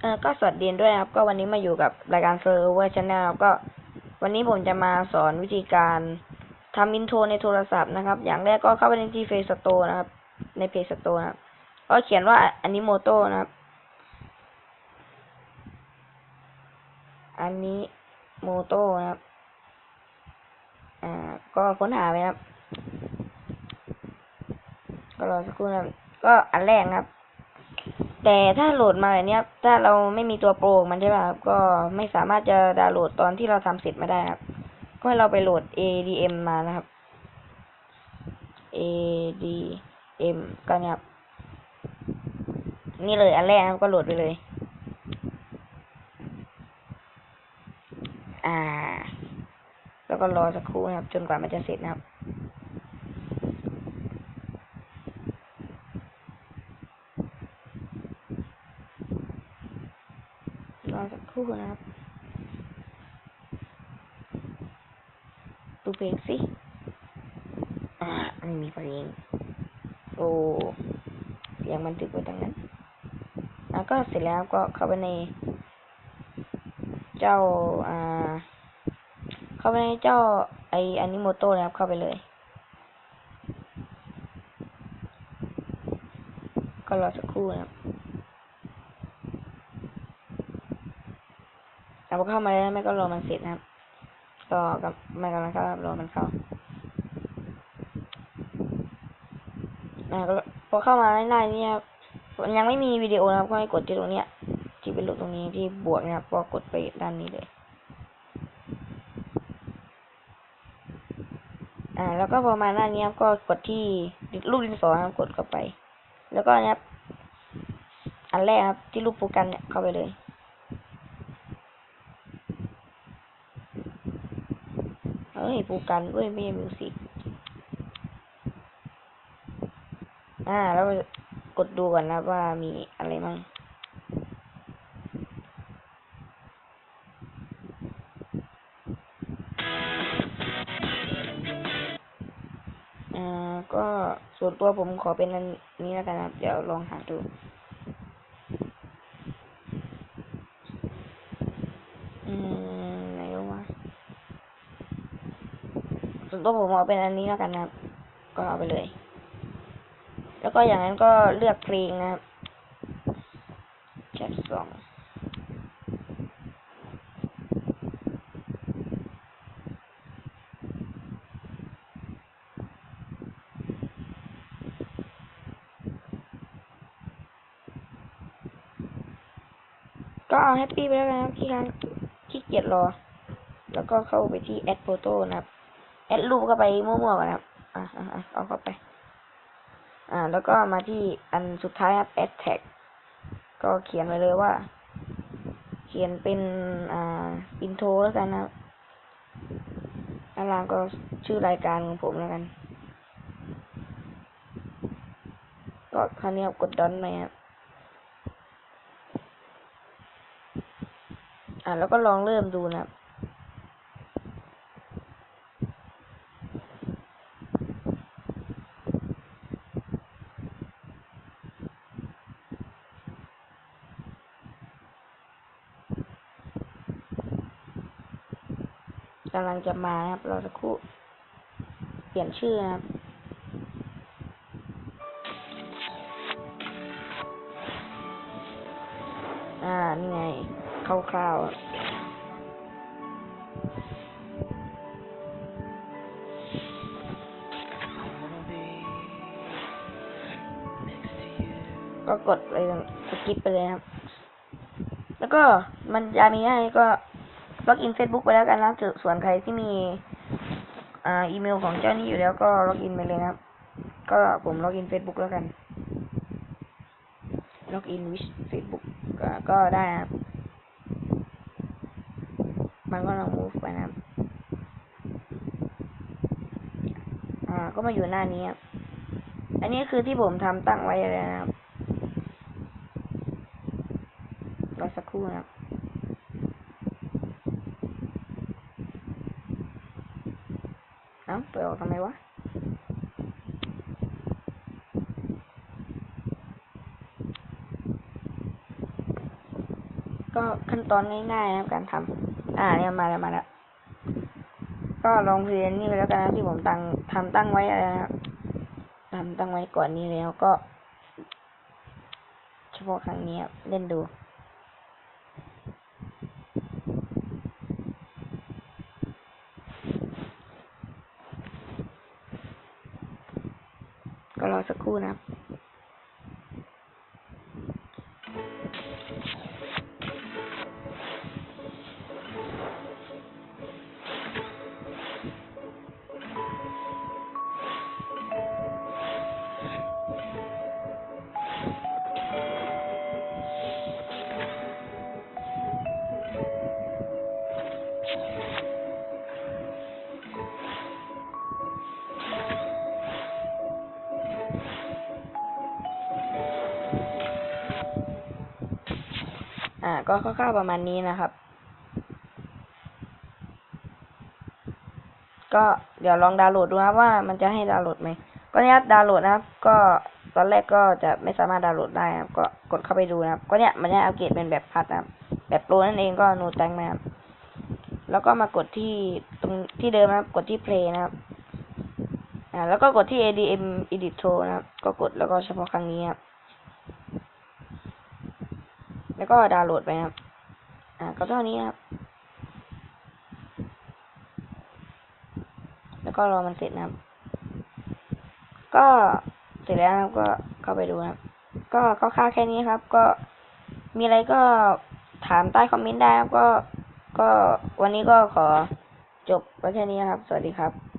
เออก็สวัสดีด้วยครับ ก็วันนี้มาอยู่กับรายการเซอร์เวอร์ชแนลก็ วันนี้ผมจะมาสอนวิธีการทำอินโทรในโทรศัพท์นะครับ อย่างแรกก็เข้าไปในที่เฟซสโตนะครับ ในเพจสโตนะครับ ก็เขียนว่าอันนี้โมโต้นะครับ อันนี้โมโต้นะครับ อ่า ก็ค้นหาไปครับ ก็รอสักครู่นะครับ ก็อันแรกครับ แต่ถ้าโหลดมาแบบเนี้ยถ้าเราไม่มีตัวโปรมันใช่ป่ะครับ ก็ไม่สามารถจะดาวน์โหลดตอนที่เราทำเสร็จไม่ได้ครับ ก็ให้เราไปโหลด ADM มานะครับ ADM ก็เนี่ยครับ นี่เลยอันแรกครับก็โหลดไปเลย อ่า แล้วก็รอสักครู่นะครับ จนกว่ามันจะเสร็จนะครับ ร อสักครู่นะครับดูเพลงสิ อ่าไม่มีเพลงโอ้เสียงบันทึกไว้ตรงนั้น แล้วก็เสร็จแล้วก็เข้าไปใน เจ้า อ่า เข้าไปในเจ้า ไออันนี้โมโต้นะครับ เข้าไปเลย ก็รอสักครู่นะครับ เอาเข้ามาแล้วไม่ก็รอมันเสร็จนะครับรอกับไม่กำลังเข้ารอมันเข้าอ่าก็พอเข้ามาในหน้นี้ครับมันยังไม่มีวิดีโอนะครับก็ให้กดที่ตรงเนี้ยที่เป็นรูปตรงนี้ที่บวกนะครับก็กดไปด้านนี้เลย อ่า แล้วก็พอมาหน้านี้ครับก็กดที่รูปดินสอครับกดเข้าไป แล้วก็นะครับอันแรกครับที่รูปโปรแกรมเนี่ยเข้าไปเลย เฮ้ยปรแกรมด้วยไม่ใช่มิวสิกอ่า แล้วกดดูก่อนนะว่ามีอะไรมั่งอ่าก็ส่วนตัวผมขอเป็นอันนี้แล้วกันนะครับ เดี๋ยวลองหาดู อืมไหนวะ ส่วนตัวผมเอาเป็นอันนี้แล้วกันนะครับ ก็เอาไปเลย แล้วก็อย่างนั้นก็เลือกเพลงนะครับแคปสองก็เอาแฮปปี้ไปแล้วกันนะครับที่ร้านขี้เกียจรอ แล้วก็เข้าไปที่แอดโฟโต้นะครับ แอดรูปเข้าไปมั่วๆก่อนครับอ่าอ่าเอาเข้าไป อ่า แล้วก็มาที่อันสุดท้ายครับ add tag ก็เขียนไว้เลยว่า เขียนเป็นอ่าอินโทรแล้วกันนะครับด้านล่างก็ชื่อรายการของผมแล้วกัน ก็คราวนี้กดดอนไหมครับอ่าแล้วก็ลองเริ่มดูนะครับ กำลังจะมานะครับ เรอสักครู่เปลี่ยนชื่อนะครับอ่า นี่ไงคร่าวๆ ก็กดไปสกิปไปเลยครับ แล้วก็มันจะมีให้ก็ ล็อกอิน Facebook ไปแล้วกันนะส่วนใครที่มีอ่าอีเมลของเจ้านี้อยู่แล้วก็ล็อกอินไปเลยนะครับ ก็ผมล็อกอิน Facebook แล้วกันล็อกอินวิช Facebook ก็ก็ได้นะครับ มันก็ลอง move ไปนะครับอ่าก็มาอยู่หน้านี้ครับอันนี้คือที่ผมทำตั้งไว้เลยนะครับรอสักครู่นะครับ เปิดออกทำไมวะก็ขั้นตอนง่ายๆนะการทำอ่า เนี่ยมาแล้วมาแล้ว ก็ลองเรียนนี่ไปแล้วกันนะที่ผมตั้งทำตั้งไว้อะไรนะทำตั้งไว้ก่อนนี้แล้วก็ เฉพาะครั้งนี้เล่นดู ก็รอสักครู่นะครับ อ่า ก็คร่าวๆประมาณนี้นะครับ ก็เดี๋ยวลองดาวน์โหลดดูครับว่ามันจะให้ดาวน์โหลดไหมก็เนี่ยดาวน์โหลดนะครับ ก็ตอนแรกก็จะไม่สามารถดาวน์โหลดได้ครับ ก็กดเข้าไปดูนะครับ ก็เนี่ยมันจะอัปเกรดเป็นแบบพัดนะครับ แบบโปรนั่นเองก็โนแตงนะครับแล้วก็มากดที่ตรงที่เดิมนะครับ กดที่ play นะครับ อ่า แล้วก็กดที่ ADM Edit Pro นะครับ ก็กดแล้วก็เฉพาะครั้งนี้ครับ แล้วก็ดาวน์โหลดไปนะครับ อ่า ก็เท่านี้นะครับ แล้วก็รอมันเสร็จนะครับ ก็เสร็จแล้วครับก็เข้าไปดูนะครับ ก็คร่าวๆแค่นี้ครับ ก็มีอะไรก็ถามใต้คอมเมนต์ได้ครับ ก็ก็วันนี้ก็ขอจบไว้แค่นี้ครับ สวัสดีครับ